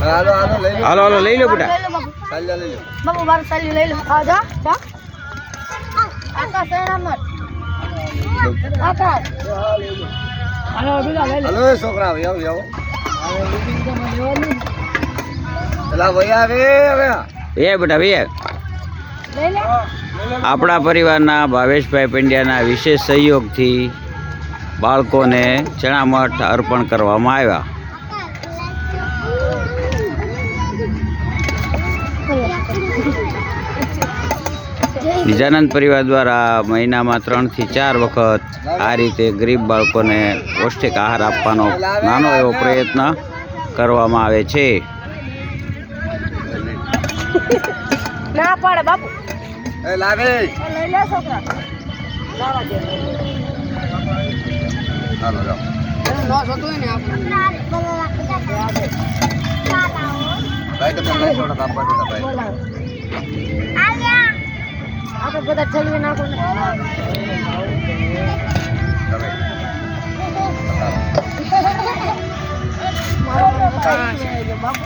હાલો હાલો લઈ લો. હાલો હાલો બેટા. લઈ બાપુ. લઈ મારું સાલી લઈ લો. હા જા જા. આકાશ એનામત આકાશ હાલો બીજા લઈ હાલો છોકરા આવો આવો આવો. પેલા ભાઈ હવે એ બેટા બે આપણા પરિવારના ભાવેશભાઈ પંડ્યાના વિશેષ સહયોગથી બાળકોને ચણામઠ અર્પણ કરવામાં આવ્યા. નિજાનંદ પરિવાર દ્વારા મહિનામાં ત્રણથી ચાર વખત આ રીતે ગરીબ બાળકોને પૌષ્ટિક આહાર આપવાનો નાનો એવો પ્રયત્ન કરવામાં આવે છે. ના પાડે બાપુ. એ લાવે. લઈ લે છોકરા. લાવા દે. હાલો જાઓ. નો થતું ને આપણે. આપણે બધા ચલવી નાખો બાપુ.